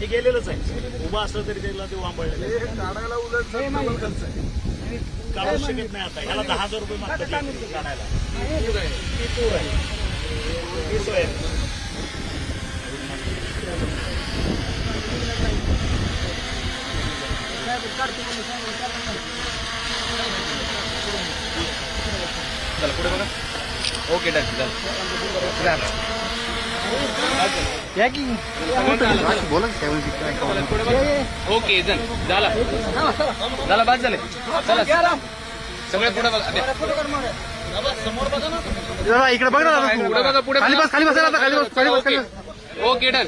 ते गेलेलंच आहे. उभं असलं तरी त्याला ते काढायला उलट डबल खर्च आहे. काढू शकत नाही आता. ह्याला दहा हजार रुपये मागतात काढायला. तूर आहे. आहे. चला पुढे बघा. Okay done done. Okay done झाला. झाला बाद झाले. चला सगळे पुढे बघा. द्या. इकडे बघ ना पुढे बघा पुढे खाली. बस खाली बस आता खाली बस खाली बस ओके. Okay done.